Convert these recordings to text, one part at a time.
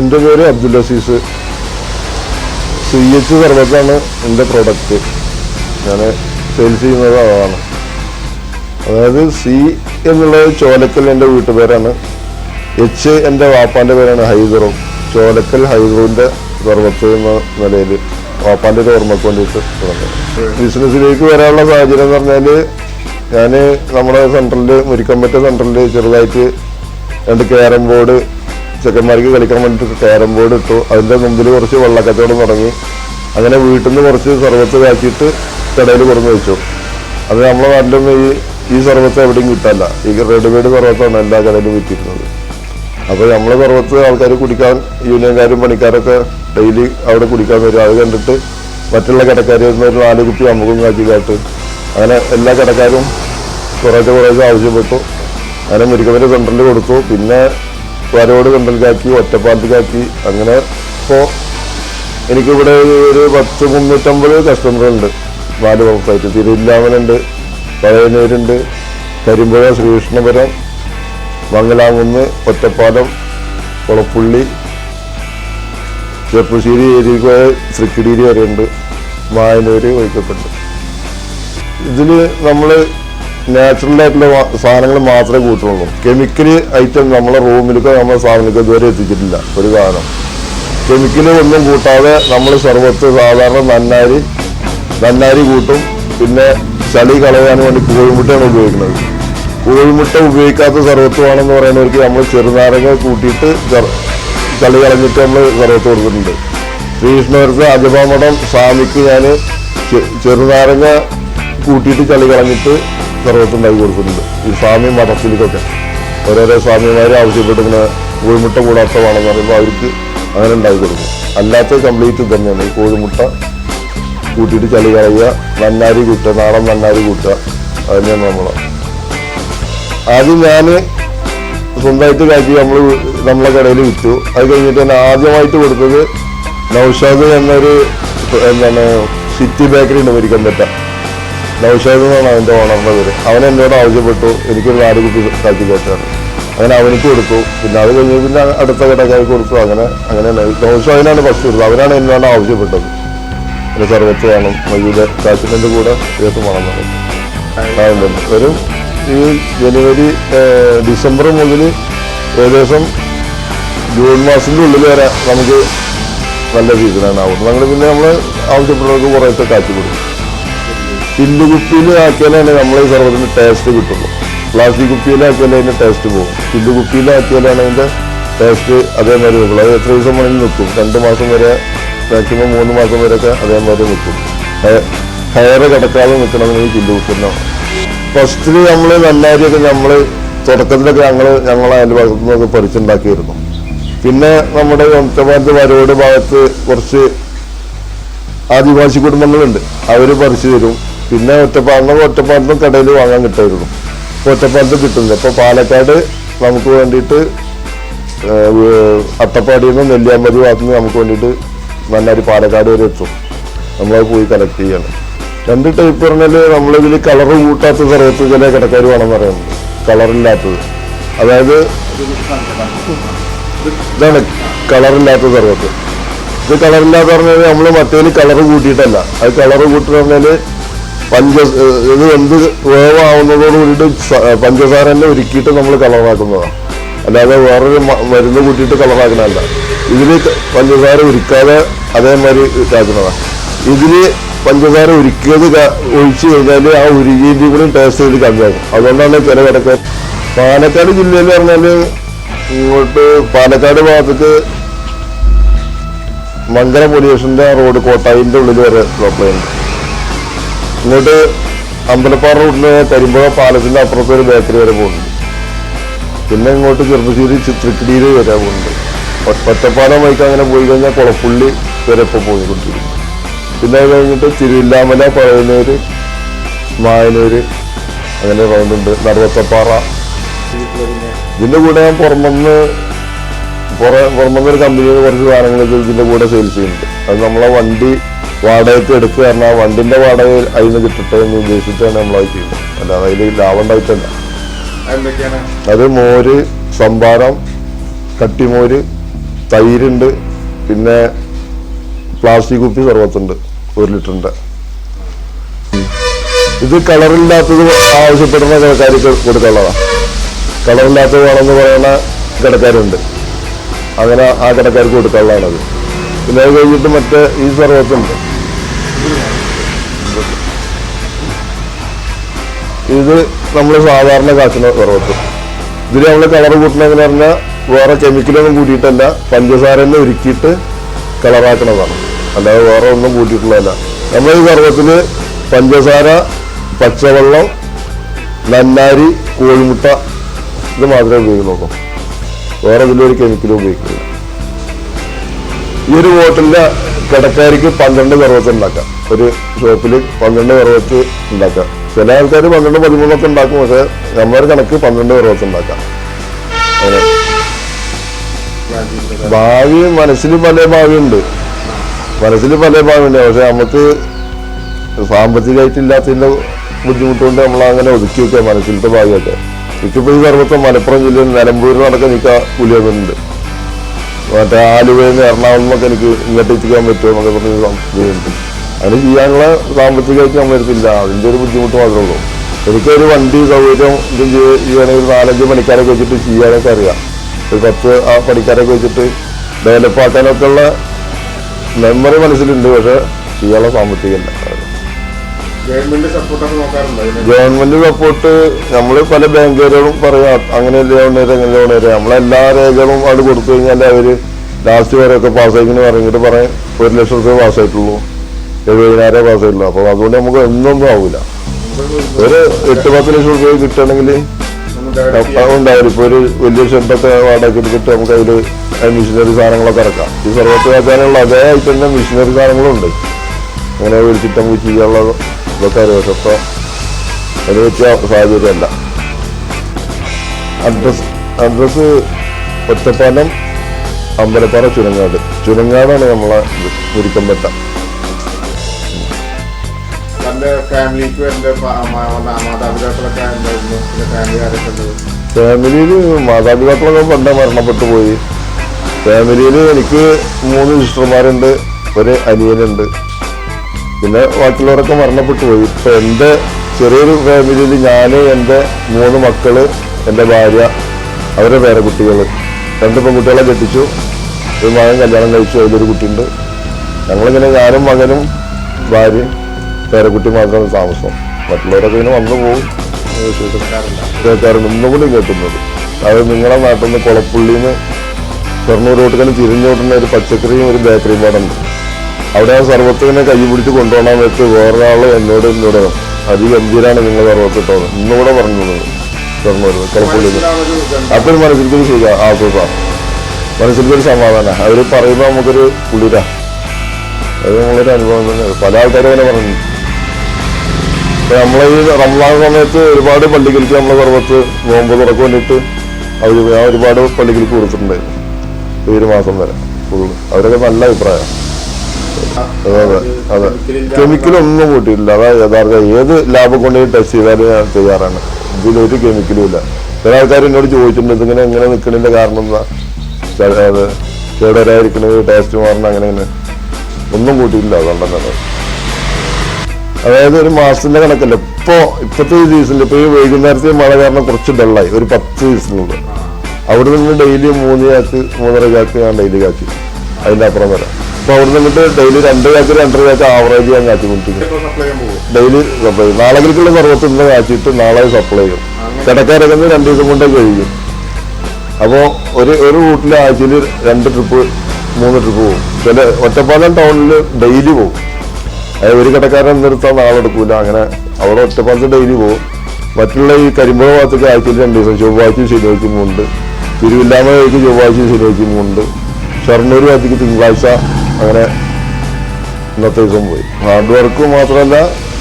എന്റെ പേര് Abdul Azeez. C H സർവത്താണ് എന്റെ പ്രൊഡക്റ്റ് ഞാൻ സെയിൽസ് ചെയ്യുന്നത് അതാണ്. അതായത് സി എന്നുള്ളത് ചോലക്കൽ എന്റെ വീട്ടുപേരാണ്. എച്ച് എന്റെ വാപ്പാന്റെ പേരാണ് ഹൈദറും. ചോലക്കൽ ഹൈദറിന്റെ സർവത്ത് എന്ന നിലയിൽ വാപ്പാന്റെ ഒരു ഓർമ്മക്ക് വേണ്ടിയിട്ട് തുടങ്ങി ബിസിനസ്സിലേക്ക് വരാനുള്ള സാഹചര്യം എന്ന് പറഞ്ഞാൽ ഞാൻ നമ്മുടെ സെൻട്രലിൽ മുരിക്കമ്പറ്റ സെൻട്രലിൽ ചെറുതായിട്ട് രണ്ട് ക്യാരം ബോർഡ് ചെക്കന്മാർക്ക് കളിക്കാൻ വേണ്ടിയിട്ട് ക്യാരം ബോർഡ് ഇട്ടു. അതിന്റെ മുമ്പിൽ കുറച്ച് വെള്ളക്കച്ചവടം തുടങ്ങി. അങ്ങനെ വീട്ടിൽ നിന്ന് കുറച്ച് സർവത്ത് കാച്ചിട്ട് കടയിൽ കൊടുന്ന് വെച്ചു. അത് നമ്മളെ നാട്ടിലും ഈ ഈ സർവത്ത് എവിടെയും കിട്ടല്ല ഈ റെഡിമെയ്ഡ് സർവത്താണ് എല്ലാ കടയിലും വിറ്റിരുന്നത് അപ്പോൾ നമ്മളെ സർവത്ത് ആൾക്കാർ കുടിക്കാൻ യൂണിയൻകാരും പണിക്കാരൊക്കെ ഡെയിലി അവിടെ കുടിക്കാൻ വരും. അത് കണ്ടിട്ട് മറ്റുള്ള കടക്കാർ ഒരു നാല് കുപ്പി അമ്മക്കും കാച്ചി കാട്ട് അങ്ങനെ എല്ലാ കടക്കാരും കുറേശ്ശെ കുറേശ്ശെ ആവശ്യപ്പെട്ടു. അങ്ങനെ മുരിക്കവര് സെന്ററിൽ കൊടുത്തു. പിന്നെ വരോട് കണ്ടൽകാക്കി ഒറ്റപ്പാലത്തേക്കാക്കി അങ്ങനെ ഇപ്പോൾ എനിക്കിവിടെ ഒരു പത്ത് മുന്നൂറ്റമ്പത് കസ്റ്റമറുണ്ട് നാല് വകുപ്പായിട്ട് തിരുവില്ലാമനുണ്ട് പഴയനൂരുണ്ട് കരിമ്പുഴ ശ്രീകൃഷ്ണപുരം മംഗലാമുന്ന് ഒറ്റപ്പാലം കുളപ്പുള്ളി ചെറുപ്പശ്ശേരി ഏരിയ തൃക്കിടീരി വരെയുണ്ട് മായനൂര് വൈക്കത്തുണ്ട് ഇതിൽ നമ്മൾ നാച്ചുറൽ ആയിട്ടുള്ള സാധനങ്ങൾ മാത്രമേ കൂട്ടുള്ളൂ. കെമിക്കൽ ഐറ്റം നമ്മളെ റൂമിലേക്കോ നമ്മളെ സാധനങ്ങൾക്ക് ഇതുവരെ എത്തിച്ചിട്ടില്ല. ഒരു കാരണം. കെമിക്കൽ ഒന്നും കൂട്ടാതെ നമ്മൾ സർവത്ത് സാധാരണ നന്നാരി നന്നാരി കൂട്ടും. പിന്നെ ചളി കളയാൻ വേണ്ടി കോഴിമുട്ടയാണ് ഉപയോഗിക്കുന്നത്. കോഴിമുട്ട ഉപയോഗിക്കാത്ത സർവത്വമാണെന്ന് പറയുന്നവർക്ക് നമ്മൾ ചെറുനാരങ്ങ കൂട്ടിയിട്ട് ചളി കളഞ്ഞിട്ട് നമ്മൾ സർവത്ത് കൊടുക്കുന്നുണ്ട് ശ്രീകൃഷ്ണവർക്ക് അജപാമഠം സ്വാമിക്ക് ഞാൻ ചെറുനാരങ്ങ കൂട്ടിയിട്ട് ചളി കളഞ്ഞിട്ട് സർവത്ത് ഉണ്ടാക്കി കൊടുക്കുന്നുണ്ട്. ഈ സ്വാമി മഠത്തിലേക്കൊക്കെ ഓരോരോ സ്വാമിമാർ ആവശ്യപ്പെട്ട് ഇങ്ങനെ കോഴിമുട്ട കൂടാത്തതാണെന്ന് പറയുമ്പോൾ അവർക്ക് അങ്ങനെ ഉണ്ടാക്കി കൊടുക്കും. അല്ലാത്ത കംപ്ലീറ്റ് തന്നെയാണ്. ഈ കോഴിമുട്ട കൂട്ടിയിട്ട് ചളി കളയുക നന്നാരി കൂട്ടുക നാടൻ നന്നാരി കൂട്ടുക. അതന്നെയാണ് നമ്മൾ ആദ്യം ഞാൻ സ്വന്തമായിട്ട് കാക്കി നമ്മൾ നമ്മളെ കടയിൽ വിറ്റു. അത് കഴിഞ്ഞിട്ട് തന്നെ ആദ്യമായിട്ട് കൊടുത്തത് നൗഷാദ് എന്നൊരു എന്താണ് സിറ്റി ബേക്കറി ഉണ്ട് മരിക്കാൻ പറ്റ നൗഷാദ് എന്നാണ് അതിന്റെ ഓണറിന്റെ പേര്. അവൻ എന്നോട് ആവശ്യപ്പെട്ടു. എനിക്കൊരു നാല് കുപ്പി കാക്കി കേട്ടാണ് അങ്ങനെ അവനിക്ക് കൊടുത്തു. പിന്നെ അത് കഴിഞ്ഞ് പിന്നെ അടുത്ത കടക്കാർക്ക് കൊടുത്തു. അങ്ങനെ അങ്ങനെ നൗഷാദിനാണ് ഫസ്റ്റ് കൊടുത്തത്. അവനാണ് എന്നോട് ആവശ്യപ്പെട്ടത്. പിന്നെ സർവത്ത് വേണം മയ്യൂടെ കാച്ചിന്റെ കൂടെ വേണം. ആ, ഉണ്ട്, ഉണ്ട്. ഒരു ഈ ജനുവരി ഡിസംബർ മുതൽ ഏകദേശം ജൂൺ മാസത്തിന്റെ ഉള്ളിൽ വരെ നമുക്ക് നല്ല സീസണാണ് അവിടെ ഞങ്ങൾ പിന്നെ നമ്മൾ ആവശ്യപ്പെട്ടവർക്ക് കുറേശ്ശെ കാറ്റ് കൊടുക്കും. ചില്ല് കുപ്പിയിലാക്കിയാലാണ് നമ്മളെ ഈ സർവത്തിന് ടേസ്റ്റ് കിട്ടുള്ളൂ പ്ലാസ്റ്റിക് കുപ്പിയിലാക്കിയാലേ അതിന്റെ ടേസ്റ്റ് പോകും ചില്ല് കുപ്പിയിലാക്കിയാലാണ് അതിന്റെ ടേസ്റ്റ് അതേമാതിരി നിൽക്കുള്ളൂ അത് എത്ര ദിവസം വേണമെങ്കിലും നിൽക്കും. രണ്ട് മാസം വരെ മാക്സിമം മൂന്ന് മാസം വരെയൊക്കെ അതേമാതിരി നിൽക്കും. ഹയർ കിടക്കാതെ നിൽക്കണമെങ്കിൽ ചില്ല് കുപ്പിന്നാണ് ഫസ്റ്റിൽ നമ്മൾ നന്നായിട്ട് നമ്മൾ തുടക്കത്തിലൊക്കെ ഞങ്ങൾ ഞങ്ങളെ അയൽഭാഗത്തു നിന്നൊക്കെ പറിച്ചുണ്ടാക്കിയിരുന്നു. പിന്നെ നമ്മുടെ ഒറ്റപ്പാലത്ത് വരോട് ഭാഗത്ത് കുറച്ച് ആദിവാസി കുടുംബങ്ങളുണ്ട്. അവർ പറിച്ചു തരും. പിന്നെ ഒറ്റപ്പാലം ഒറ്റപ്പാലത്തും കടയിൽ വാങ്ങാൻ കിട്ടുമായിരുന്നു. ഇപ്പോൾ ഒറ്റപ്പാലത്ത് കിട്ടുന്നില്ല. ഇപ്പോൾ പാലക്കാട് നമുക്ക് വേണ്ടിയിട്ട് അട്ടപ്പാടിയിൽ നിന്ന് നെല്ലിയാമ്പതി ഭാഗത്ത് നമുക്ക് വേണ്ടിയിട്ട് നന്നായി പാലക്കാട് വരെ എത്തും. നമ്മൾ പോയി കളക്ട് ചെയ്യണം. രണ്ട് ടൈപ്പ് പറഞ്ഞാൽ നമ്മളിതിൽ കളർ കൂട്ടാത്ത സർവത്ത് ചില കിടക്കാർ വേണം പറയുന്നത്. കളറില്ലാത്തത് അതായത് ഇതാണ് കളറില്ലാത്ത സർവത്ത് ഇത് കളറില്ലാത്ത പറഞ്ഞാൽ നമ്മൾ മറ്റേതിൽ കളർ കൂട്ടിയിട്ടല്ല. അത് കളർ കൂട്ടി പറഞ്ഞാൽ പഞ്ച ഇത് എന്ത് വേവാവുന്നതോട് കൂടിയിട്ട് പഞ്ചസാര പഞ്ചസാരനെ ഒരുക്കിയിട്ട് നമ്മൾ കളറാക്കുന്നതാണ്. അല്ലാതെ വേറൊരു മരുന്ന് കൂട്ടിയിട്ട് കളറാക്കണമല്ല ഇതിൽ പഞ്ചസാര ഉരുക്കാതെ അതേമാതിരി ഇതാക്കുന്നതാണ്. ഇതിൽ പഞ്ചസാര ഉരുക്കിയത് ക- ഒഴിച്ച് കഴിഞ്ഞാൽ ആ ഉരുകിന്റെ കൂടി ടേസ്റ്റ് ചെയ്ത് കമ്മിയാകും. അതുകൊണ്ടാണ് ചില കിടക്കുക പാലക്കാട് ജില്ലയിൽ പറഞ്ഞാൽ ഇങ്ങോട്ട് പാലക്കാട് ഭാഗത്തേക്ക് മംഗലം പൊലീഷന്റെ റോഡ് കോട്ടായിന്റെ ഉള്ളിൽ വരെ സപ്ലൈ ഉണ്ട്. ഇങ്ങോട്ട് അമ്പലപ്പാറ റൂട്ടിൽ കരിമ്പുഴ പാലത്തിന്റെ അപ്പുറത്ത് ഒരു ബേക്കറി വരെ പോകുന്നുണ്ട്. പിന്നെ ഇങ്ങോട്ട് ചെറുപ്പശ്ശേരി ചിത്രക്കിടിയിൽ വരാൻ പോകുന്നുണ്ട്. ഒറ്റപ്പാലം വഴിക്ക് അങ്ങനെ പോയി കഴിഞ്ഞാൽ കുളപ്പുള്ളി വരെ ഇപ്പോൾ പോയിക്കൊണ്ടിരിക്കുന്നു. പിന്നെ അത് കഴിഞ്ഞിട്ട് തിരുവില്ലാമല പഴയനൂര് മായനൂര് അങ്ങനെ റൗണ്ട് ഉണ്ട് നറുവത്തപ്പാറ ഇതിന്റെ കൂടെ ഞാൻ പുറമെന്ന് പുറ- പുറമെന്നൊരു കമ്പനിയിൽ കുറച്ച് സാധനങ്ങൾ ഇതിന്റെ കൂടെ സെയിൽസ് ചെയ്യുന്നുണ്ട്. അത് നമ്മളെ വണ്ടി വാടകയ്ക്ക് എടുക്കുക പറഞ്ഞാൽ വണ്ടിന്റെ വാടക അതിൽ നിന്ന് കിട്ടട്ടെ എന്ന് ഉദ്ദേശിച്ചാണ് നമ്മളത് ചെയ്യുന്നത്. അല്ലാതെ അതിൽ ലാഭം ഉണ്ടായിട്ടല്ല. അത് മോര് സംഭാരം കട്ടിമോര് തൈരുണ്ട് പിന്നെ പ്ലാസ്റ്റിക് കുപ്പി സർവത്തുണ്ട് ഒരു ലിറ്ററിന്റെ. ഇത് കളറില്ലാത്തത് ആവശ്യപ്പെടുന്ന കടക്കാർക്ക് കൊടുക്കാനുള്ളതാണ് കളറില്ലാത്തത് വേണമെന്ന് പറയുന്ന കടക്കാരുണ്ട്. അങ്ങനെ ആ കടക്കാർക്ക് കൊടുക്കാനുള്ളതാണത്. പിന്നെ അത് കഴിഞ്ഞിട്ട് മറ്റേ ഈ സർവത്തുണ്ട് ഇത് നമ്മൾ സാധാരണ കാച്ചുന്ന സർവത്ത് ഇതിൽ നമ്മൾ കളർ കൂട്ടണമെന്ന് പറഞ്ഞാൽ വേറെ കെമിക്കലൊന്നും കൂട്ടിയിട്ടല്ല പഞ്ചസാര തന്നെ ഉരുക്കിയിട്ട് കളറാക്കണതാണ് അല്ലാതെ വേറെ ഒന്നും കൂട്ടിയിട്ടുള്ളതല്ല. നമ്മൾ ഈ സർവത്തിൽ പഞ്ചസാര പച്ചവെള്ളം നന്നാരി കോഴിമുട്ട ഇത് മാത്രമേ ഉപയോഗിക്കുന്നുള്ളൂ. വേറെ ഇതിലൊരു കെമിക്കലും ഉപയോഗിക്കില്ല ഈ ഒരു ഹോട്ടലിലെ കിടക്കാർക്ക് പന്ത്രണ്ട് പർവത്ത് ഉണ്ടാക്കാം. ഒരു ഷോപ്പിൽ പന്ത്രണ്ട് പർവത്ത് ഉണ്ടാക്കാം. ചില ആൾക്കാർ പന്ത്രണ്ട് പതിമൂന്നൊക്കെ ഉണ്ടാക്കും പക്ഷെ നമ്മുടെ കണക്ക് പന്ത്രണ്ട് പർവത്ത് ഉണ്ടാക്കാം. അങ്ങനെ. ഭാവി മനസ്സിൽ പല ഭാവിയുണ്ട്. മനസ്സിൽ പല ഭാവിയുണ്ട് പക്ഷെ നമുക്ക് സാമ്പത്തികമായിട്ടില്ലാത്തതിന്റെ ബുദ്ധിമുട്ടുകൊണ്ട് നമ്മൾ അങ്ങനെ ഒതുക്കി വെക്കുക മനസ്സിലത്തെ ഭാവിയൊക്കെ. എനിക്കിപ്പോ ഈ സർവത്ത് മലപ്പുറം ജില്ലയിൽ നിലമ്പൂരിൽ നടക്കാൻ നിൽക്കുക വന്നിട്ടുണ്ട് മറ്റേ ആലുവയിൽ നിന്ന് എറണാകുളം നിന്നൊക്കെ എനിക്ക് ഇങ്ങോട്ട് എത്തിക്കാൻ പറ്റുമോ എന്നൊക്കെ പറഞ്ഞ് സംശയമുണ്ട് അതിന് ചെയ്യാനുള്ള സാമ്പത്തികമായിട്ട് നമ്മൾ എടുത്തില്ല അതിന്റെ ഒരു ബുദ്ധിമുട്ട് മാത്രമേ ഉള്ളൂ. എനിക്കൊരു വണ്ടി സൗകര്യം ഇതും ചെയ്യുകയാണെങ്കിൽ ഒരു നാലഞ്ച് പണിക്കാരൊക്കെ വെച്ചിട്ട് ചെയ്യാനൊക്കെ അറിയാം. ഒരു പത്ത് ആ പണിക്കാരൊക്കെ വെച്ചിട്ട് ഡെവലപ്പ് ആക്കാനൊക്കെ ഉള്ള മെമ്മറി മനസ്സിലുണ്ട് പക്ഷേ ചെയ്യാനുള്ള സാമ്പത്തികമില്ല ഗവൺമെന്റ് സപ്പോർട്ട് നമ്മൾ പല ബാങ്കുകാരോടും പറയാം അങ്ങനെ ലോൺ തരാം അങ്ങനെ ലോൺ തരാം. നമ്മളെല്ലാ രേഖകളും അവിടെ കൊടുത്തു കഴിഞ്ഞാൽ അവർ ലാസ്റ്റ് വരെയൊക്കെ പാസ്സായിക്കുന്നു പറഞ്ഞിട്ട് പറയും. ഒരു ലക്ഷം റുപ്യ പാസ്സായിട്ടുള്ളൂ എഴുപതിനായിരം പാസ്സായിട്ടുള്ളൂ അപ്പൊ അതുകൊണ്ട് നമുക്ക് ഒന്നും ആവൂല. ഒരു എട്ട് പത്ത് ലക്ഷം റുപ്യ കിട്ടണമെങ്കിൽ ഉണ്ടാവില്ല. ഇപ്പൊ ഒരു വലിയ ഷെഡൊക്കെ വാടക എടുത്തിട്ട് നമുക്ക് അതിൽ മിഷനറി സാധനങ്ങളൊക്കെ ഇറക്കാം. ഈ സർവത്ത് വെക്കാനുള്ള അതേ ആയിട്ട് തന്നെ മിഷനറി സാധനങ്ങളുണ്ട് അങ്ങനെ ഒരു നമുക്ക് ചെയ്യാനുള്ള ഇപ്പൊ അതിന് പറ്റിയ സാഹചര്യമല്ല അഡ്രസ് അഡ്രസ് ഒറ്റപ്പാലം അമ്പലപ്പാറ ചുരങ്ങാട്. ചുരങ്ങാടാണ് നമ്മളെ ഒരുക്കം പറ്റ ഫാമിലിയിൽ മാതാപിതാക്കളൊക്കെ പണ്ടേ മരണപ്പെട്ടു പോയി. ഫാമിലിയിൽ എനിക്ക് മൂന്ന് സിസ്റ്റർമാരുണ്ട് ഒരു അനിയനുണ്ട്. പിന്നെ ബാക്കിയുള്ളവരൊക്കെ മരണപ്പെട്ടു പോയി. ഇപ്പൊ എന്റെ ചെറിയൊരു ഫാമിലിയിൽ ഞാൻ എന്റെ മൂന്ന് മക്കൾ എന്റെ ഭാര്യ അവരുടെ പേരക്കുട്ടികൾ രണ്ട് പെൺകുട്ടികളെ കെട്ടിച്ചു. ഒരു മകൻ കല്യാണം കഴിച്ചു അതിലൊരു കുട്ടിയുണ്ട്. ഞങ്ങളിങ്ങനെ ഞാനും മകനും ഭാര്യയും പേരക്കുട്ടി മാത്രമാണ് താമസം. മറ്റുള്ളവരൊക്കെ ഇങ്ങനെ വന്നു പോകും. കേൾക്കാറുണ്ട്. ഇന്നും കൂടി കേൾക്കുന്നത്. അത് നിങ്ങളെ നാട്ടിൽ നിന്ന് കുളപ്പുള്ളിന്ന് ഷൊർണൂർ റോട്ടിൽ തിരിഞ്ഞോട്ടുന്ന ഒരു പച്ചക്കറിയും ഒരു ബേക്കറിയും പാടുണ്ട്. അവിടെ ആ സർവത്തിനെ കൈ പിടിച്ച് കൊണ്ടുപോകാൻ വെച്ച് വേറൊരാൾ എന്നോട് എന്നോട് അതിഗംഭീരാണ് നിങ്ങൾ സർവത്തിട്ടത് ഇന്നുകൂടെ പറഞ്ഞത് ഷൊർണൂർ ഗന്ധം. അപ്പൊ ഒരു മനസ്സിലേക്ക് ഒരു സുഖ ആ സുഖ. മനസ്സിലേക്ക് ഒരു സമാധാന. അവർ പറയുമ്പോ നമുക്കൊരു കുളിര. അത് നമ്മളൊരു അനുഭവം തന്നെ. പല ആൾക്കാരും അങ്ങനെ പറഞ്ഞു. ഇപ്പൊ നമ്മളെ ഈ റംസാൻ സമയത്ത് ഒരുപാട് പള്ളികൾക്ക് നമ്മളെ സർവത്ത് നോമ്പ് തുറക്ക് വേണ്ടിയിട്ട് അവർ ഒരുപാട് പള്ളികൾക്ക് കൊടുത്തിട്ടുണ്ടായിരുന്നു ഈ ഒരു മാസം വരെ. ഫുള്ള്. അവരൊക്കെ നല്ല അഭിപ്രായം. അതെ അതെ. കെമിക്കലൊന്നും കൂട്ടിയിട്ടില്ല. അതായത് യഥാർത്ഥ. ഏത് ലാബ് കൊണ്ട് ടെസ്റ്റ് ചെയ്താലും ഞാൻ തയ്യാറാണ്. ഇതിലൊരു കെമിക്കലും ഇല്ല. ചില ആൾക്കാർ എന്നോട് ചോദിച്ചിട്ടുണ്ട് ഇതിങ്ങനെ എങ്ങനെ നിൽക്കുന്നതിന്റെ കാരണം എന്താ? അത് കേടുവരായിരിക്കണത് ടേസ്റ്റ് മാറണം അങ്ങനെ ഇങ്ങനെ. ഒന്നും കൂട്ടിയിട്ടില്ല തന്നെ അതായത് ഒരു മാസത്തിന്റെ കണക്കല്ല. ഇപ്പോ ഇപ്പത്തെ ഈ സീസണിൽ ഇപ്പൊ ഈ വൈകുന്നേരത്തെ മഴ കാരണം കുറച്ച് ഡള്ളായി ഒരു പത്ത് സീസണുണ്ട് അവിടെ നിന്ന് ഡെയിലി മൂന്ന് ചാക്ക് മൂന്നര ചാക്ക് ഞാൻ ഡെയിലി കാച്ചി. അതിന്റെ അപ്പുറം വരെ. അപ്പൊ അവിടെ നിന്നിട്ട് ഡെയിലി രണ്ട് ചാക്ക് രണ്ടര ചാക്ക് ആവറേജ് ഞാൻ കാച്ചി കൊണ്ടിരിക്കും ഇപ്പൊ സപ്ലൈ ചെയ്യാൻ പോകും? ഡെയിലി സപ്ലൈ നാളേക്കുള്ള സർവത്ത് ഇന്ന് കാച്ചിട്ട് നാളെ സപ്ലൈ ചെയ്യും. കിടക്കാരൊക്കെ രണ്ട് ദിവസം കൊണ്ട് കഴിയും. അപ്പോൾ ഒരു ഒരു റൂട്ടിൽ ആഴ്ചയിൽ രണ്ട് ട്രിപ്പ് മൂന്ന് ട്രിപ്പ് പോകും ചില ഒറ്റപ്പാലം ടൗണിൽ ഡെയിലി പോകും അതായത് ഒരു കിടക്കാരൻ നിർത്താൻ നാളെ എടുക്കൂല. അങ്ങനെ അവിടെ ഒറ്റപ്പാലത്ത് ഡെയിലി പോകും മറ്റുള്ള ഈ കരിമ്പുഴ ഭാഗത്തൊക്കെ ആഴ്ചയിൽ രണ്ട് ദിവസം ചൊവ്വാഴ്ചയും ശനിയാഴ്ചയും ഉണ്ട് തിരുവില്ലാമ വഴിക്ക് ചൊവ്വാഴ്ചയും ശനിയാഴ്ചയും ഉണ്ട് ഷൊർണൂർ ഭാഗത്തേക്ക് തിങ്കളാഴ്ച അങ്ങനെ ഇന്നത്തെ ദിവസം പോയി. ഹാർഡ് വർക്ക് മാത്രമല്ല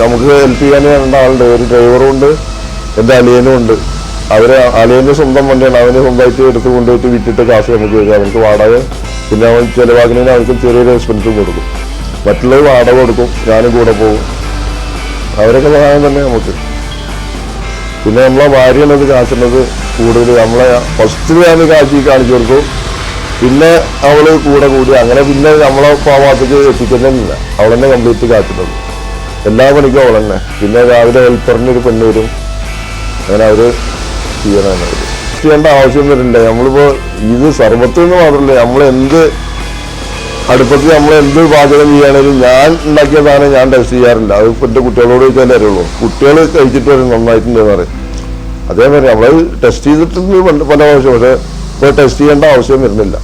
നമുക്ക് ഹെൽപ്പ് ചെയ്യാൻ രണ്ടാളുണ്ട് ഒരു ഡ്രൈവറും ഉണ്ട് എന്റെ അലിയനും ഉണ്ട്. അവർ അലിയന്റെ സ്വന്തം വണ്ടിയാണ്. അവന് സ്വന്തമായിട്ട് എടുത്ത് കൊണ്ടുപോയിട്ട് വിറ്റിട്ട് കാശ് നമുക്ക് വരും അവർക്ക് വാടക പിന്നെ അവൻ ചിലവാക്കുന്നതിന് അവർക്ക് ചെറിയൊരു എക്സ്പെൻസും കൊടുക്കും. മറ്റുള്ളവർ വാടക കൊടുക്കും. ഞാനും കൂടെ പോകും. അവരൊക്കെ സഹായം തന്നെ നമുക്ക്. പിന്നെ നമ്മളെ ഭാര്യയാണ് ഇത് കാച്ചുന്നത് കൂടുതൽ. നമ്മളെ ഫസ്റ്റ് ഞാൻ കാശി കാണിച്ചു കൊടുക്കും പിന്നെ അവൾ കൂടെ കൂടി അങ്ങനെ പിന്നെ നമ്മളെ ഭാഗത്തേക്ക് എത്തിക്കുന്നില്ല അവൾ തന്നെ കംപ്ലീറ്റ് കാത്തിട്ടുണ്ട് എല്ലാ പണിക്കും അവൾ തന്നെ പിന്നെ രാവിലെ ഹെൽപ്പറിനൊരു പെണ്ണ് വരും. അങ്ങനെ അവർ ചെയ്യണമാണ് അവർ. ചെയ്യേണ്ട ആവശ്യം വരില്ല നമ്മളിപ്പോ ഇത് സർവത്തിൽ നിന്ന് മാത്രമല്ല നമ്മൾ എന്ത് അടുപ്പത്തിൽ നമ്മൾ എന്ത് പാചകം ചെയ്യുകയാണെങ്കിലും ഞാൻ ഉണ്ടാക്കിയ സാധനം ഞാൻ ടെസ്റ്റ് ചെയ്യാറില്ല. അത് എന്റെ കുട്ടികളോട് ചോദിച്ചാലേ അറിയുള്ളൂ. കുട്ടികൾ കഴിച്ചിട്ട് വരും നന്നായിട്ടുണ്ടെന്ന് പറയും. അതേമാതിരി നമ്മൾ ടെസ്റ്റ് ചെയ്തിട്ടുണ്ട് പല ആവശ്യം പക്ഷെ ഇപ്പോൾ ടെസ്റ്റ് ചെയ്യേണ്ട ആവശ്യം വരുന്നില്ല.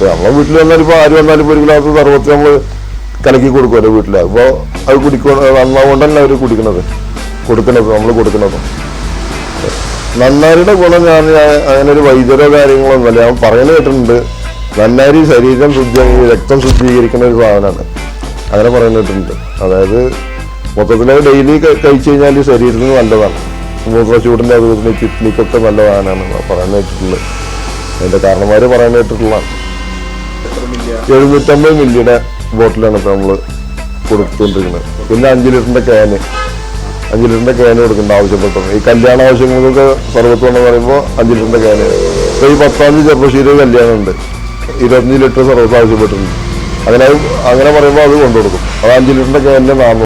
നമ്മളെ വീട്ടിൽ വന്നാലും ഇപ്പോൾ ആര് വന്നാലും ഇപ്പോൾ ഒരു ഗ്ലാസ് സർവത്ത് നമ്മൾ കലക്കി കൊടുക്കുമല്ലോ വീട്ടിൽ അപ്പോൾ അത് കുടിക്കണ നന്നാവുകൊണ്ടല്ല അവർ കുടിക്കണത്. കൊടുക്കണത് നമ്മൾ കൊടുക്കണത്. നന്നാരിയുടെ ഗുണം ഞാൻ അങ്ങനെ ഒരു വൈദ്യരോ കാര്യങ്ങളൊന്നുമല്ല ഞാൻ പറയുന്നത് കേട്ടിട്ടുണ്ട്. നന്നാരി ശരീരം ശുദ്ധി രക്തം ശുദ്ധീകരിക്കുന്ന ഒരു സാധനമാണ്. അങ്ങനെ പറയുന്നത് കേട്ടിട്ടുണ്ട്. അതായത് മൊത്തത്തിൽ ഡെയിലി കഴിച്ചു കഴിഞ്ഞാൽ ശരീരത്തിന് നല്ലതാണ്. മൂത്രച്ചൂടിന്റെ അതുപോലെ കിഡ്നിക്കൊക്കെ നല്ലതാണെന്നാണ് പറയുന്നത് കേട്ടിട്ടുള്ളത്. അതിന്റെ കാരണന്മാർ പറയുന്നത് കേട്ടിട്ടുള്ളതാണ്. എഴുന്നൂറ്റമ്പത് മില്ലിയുടെ ബോട്ടിലാണ് ഇപ്പം നമ്മൾ കൊടുത്തുകൊണ്ടിരിക്കുന്നത് പിന്നെ അഞ്ച് ലിറ്ററിന്റെ ക്യാന് അഞ്ച് ലിറ്ററിന്റെ ക്യാന് കൊടുക്കേണ്ട ആവശ്യപ്പെട്ടത് ഈ കല്യാണ ആവശ്യങ്ങൾക്കൊക്കെ സർവത്വം പറയുമ്പോൾ അഞ്ച് ലിറ്ററിന്റെ ക്യാന് ഇപ്പോൾ ഈ പത്താം തീയതി ചെറുപ്പശ്ശേരി കല്യാണമുണ്ട്. ഇരുപത്തഞ്ച് ലിറ്റർ സർവത്ത് ആവശ്യപ്പെട്ടിട്ടുണ്ട്. അങ്ങനെ അങ്ങനെ പറയുമ്പോൾ അത് കൊണ്ടുകൊടുക്കും. അത് അഞ്ച് ലിറ്ററിന്റെ ക്യാനിന്റെ നാന്നൂറ്